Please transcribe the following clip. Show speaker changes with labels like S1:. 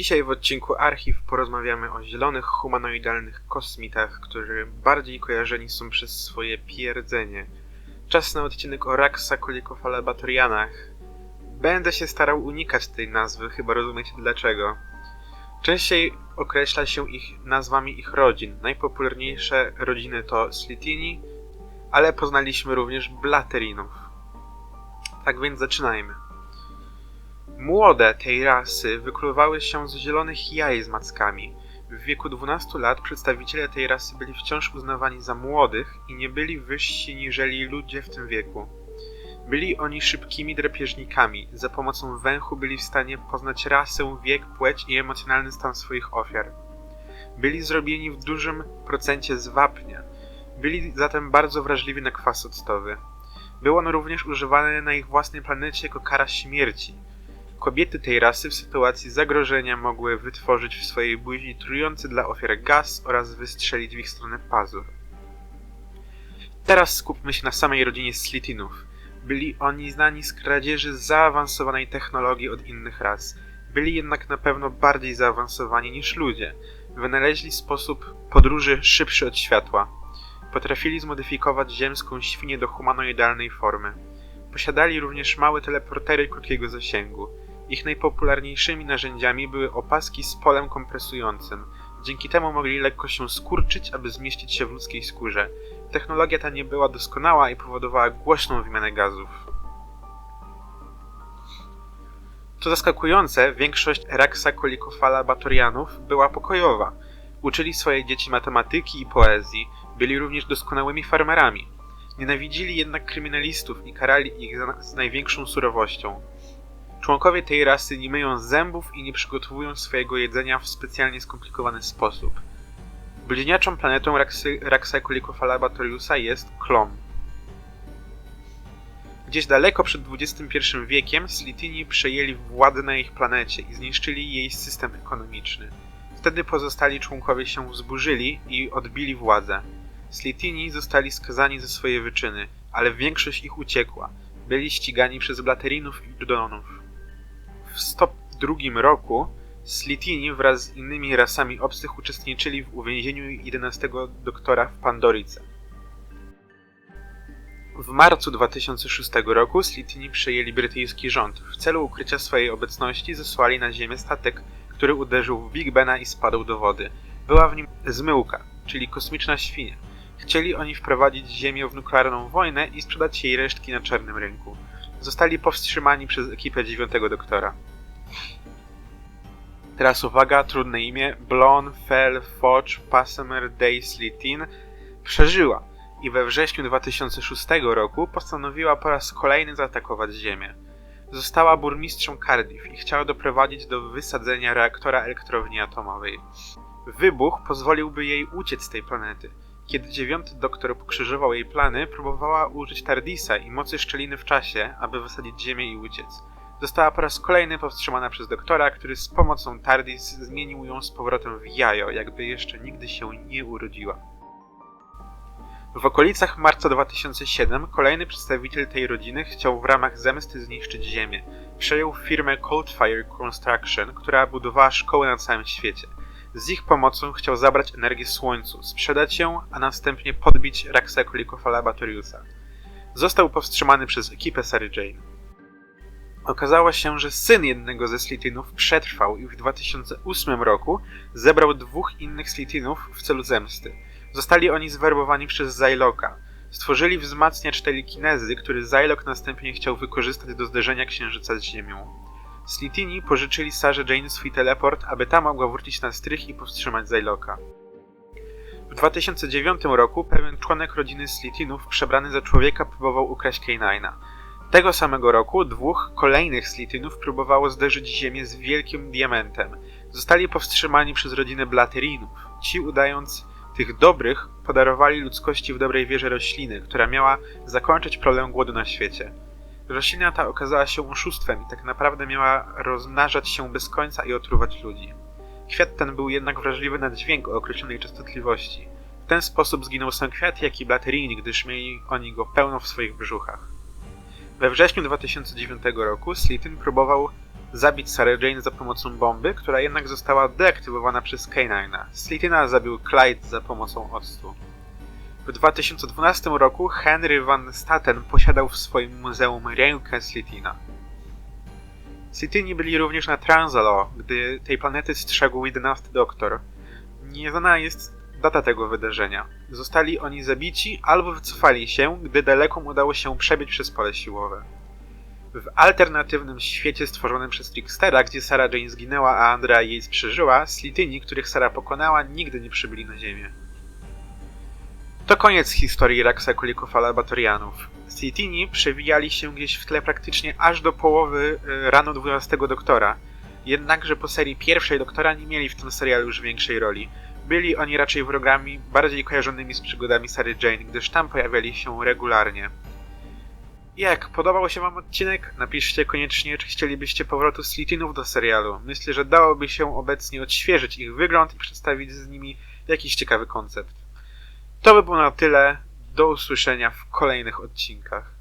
S1: Dzisiaj w odcinku Archiw porozmawiamy o zielonych, humanoidalnych kosmitach, którzy bardziej kojarzeni są przez swoje pierdzenie. Czas na odcinek o Raxacolicofalabatorianach. Będę się starał unikać tej nazwy, chyba rozumiecie dlaczego. Częściej określa się ich nazwami ich rodzin. Najpopularniejsze rodziny to Slitini, ale poznaliśmy również Blaterinów. Tak więc zaczynajmy. Młode tej rasy wykluwały się z zielonych jaj z mackami. W wieku 12 lat przedstawiciele tej rasy byli wciąż uznawani za młodych i nie byli wyżsi niżeli ludzie w tym wieku. Byli oni szybkimi drapieżnikami, za pomocą węchu byli w stanie poznać rasę, wiek, płeć i emocjonalny stan swoich ofiar. Byli zrobieni w dużym procencie z wapnia, byli zatem bardzo wrażliwi na kwas octowy. Był on również używany na ich własnej planecie jako kara śmierci – Kobiety tej rasy w sytuacji zagrożenia mogły wytworzyć w swojej buzi trujący dla ofiar gaz oraz wystrzelić w ich stronę pazur. Teraz skupmy się na samej rodzinie Slitinów. Byli oni znani z kradzieży zaawansowanej technologii od innych ras. Byli jednak na pewno bardziej zaawansowani niż ludzie. Wynaleźli sposób podróży szybszy od światła. Potrafili zmodyfikować ziemską świnię do humanoidalnej formy. Posiadali również małe teleportery krótkiego zasięgu. Ich najpopularniejszymi narzędziami były opaski z polem kompresującym. Dzięki temu mogli lekko się skurczyć, aby zmieścić się w ludzkiej skórze. Technologia ta nie była doskonała i powodowała głośną wymianę gazów. Co zaskakujące, większość Raxacolicofala batorianów była pokojowa. Uczyli swoje dzieci matematyki i poezji, byli również doskonałymi farmerami. Nienawidzili jednak kryminalistów i karali ich z największą surowością. Członkowie tej rasy nie myją zębów i nie przygotowują swojego jedzenia w specjalnie skomplikowany sposób. Bliźniaczą planetą Raxacolicofalabatoriusa jest Klom. Gdzieś daleko przed XXI wiekiem Slitini przejęli władzę na ich planecie i zniszczyli jej system ekonomiczny. Wtedy pozostali członkowie się wzburzyli i odbili władzę. Slitini zostali skazani za swoje wyczyny, ale większość ich uciekła. Byli ścigani przez Blaterinów i Dudonów w 102 roku Slitini wraz z innymi rasami obcych uczestniczyli w uwięzieniu 11 doktora w Pandorice. W marcu 2006 roku Slitini przejęli brytyjski rząd. W celu ukrycia swojej obecności zesłali na ziemię statek, który uderzył w Big Bena i spadł do wody. Była w nim zmyłka, czyli kosmiczna świnia. Chcieli oni wprowadzić Ziemię w nuklearną wojnę i sprzedać jej resztki na czarnym rynku zostali powstrzymani przez ekipę dziewiątego doktora. Teraz uwaga, trudne imię. Blon, Fell, Foch, Passemer, Daisley, Tin przeżyła i we wrześniu 2006 roku postanowiła po raz kolejny zaatakować Ziemię. Została burmistrzem Cardiff i chciała doprowadzić do wysadzenia reaktora elektrowni atomowej. Wybuch pozwoliłby jej uciec z tej planety. Kiedy dziewiąty doktor pokrzyżował jej plany, próbowała użyć Tardisa i mocy szczeliny w czasie, aby wysadzić Ziemię i uciec. Została po raz kolejny powstrzymana przez doktora, który z pomocą Tardis zmienił ją z powrotem w jajo, jakby jeszcze nigdy się nie urodziła. W okolicach marca 2007 kolejny przedstawiciel tej rodziny chciał w ramach zemsty zniszczyć Ziemię. Przejął firmę Coldfire Construction, która budowała szkoły na całym świecie. Z ich pomocą chciał zabrać energię Słońcu, sprzedać ją, a następnie podbić Raxacolicofalabatoriusa. Został powstrzymany przez ekipę Sary Jane. Okazało się, że syn jednego ze Slitinów przetrwał i w 2008 roku zebrał dwóch innych Slitinów w celu zemsty. Zostali oni zwerbowani przez Zailoka. Stworzyli wzmacniacz telekinezy, który Zailok następnie chciał wykorzystać do zderzenia Księżyca z Ziemią. Slitini pożyczyli Sarze Jane swój teleport, aby ta mogła wrócić na strych i powstrzymać Zayloka. W 2009 roku pewien członek rodziny Slitinów przebrany za człowieka próbował ukraść K9. Tego samego roku dwóch kolejnych Slitinów próbowało zderzyć Ziemię z wielkim diamentem. Zostali powstrzymani przez rodzinę Blaterinów. Ci udając tych dobrych podarowali ludzkości w dobrej wierze rośliny, która miała zakończyć problem głodu na świecie. Roślina ta okazała się oszustwem i tak naprawdę miała rozmnażać się bez końca i otruwać ludzi. Kwiat ten był jednak wrażliwy na dźwięk o określonej częstotliwości. W ten sposób zginął sam kwiat, jak i blaterini, gdyż mieli oni go pełno w swoich brzuchach. We wrześniu 2009 roku Slitin próbował zabić Sarah Jane za pomocą bomby, która jednak została deaktywowana przez K9. Slitina zabił Clyde za pomocą octu. W 2012 roku Henry Van Staten posiadał w swoim muzeum rękę Slitina. Slitini byli również na Transalo, gdy tej planety strzegł 11 Doktor. Nieznana jest data tego wydarzenia. Zostali oni zabici albo wycofali się, gdy dalekom udało się przebić przez pole siłowe. W alternatywnym świecie stworzonym przez Trickstera, gdzie Sarah Jane zginęła, a Andrea Yates przeżyła, Slityni, których Sarah pokonała, nigdy nie przybyli na Ziemię. To koniec historii Raxa Kulików Laboratorianów. Slitini przewijali się gdzieś w tle praktycznie aż do połowy y, rano 12 Doktora. Jednakże po serii pierwszej Doktora nie mieli w tym serialu już większej roli. Byli oni raczej wrogami bardziej kojarzonymi z przygodami Sary Jane, gdyż tam pojawiali się regularnie. Jak podobał się Wam odcinek? Napiszcie koniecznie, czy chcielibyście powrotu Slitinów do serialu. Myślę, że dałoby się obecnie odświeżyć ich wygląd i przedstawić z nimi jakiś ciekawy koncept. To by było na tyle. Do usłyszenia w kolejnych odcinkach.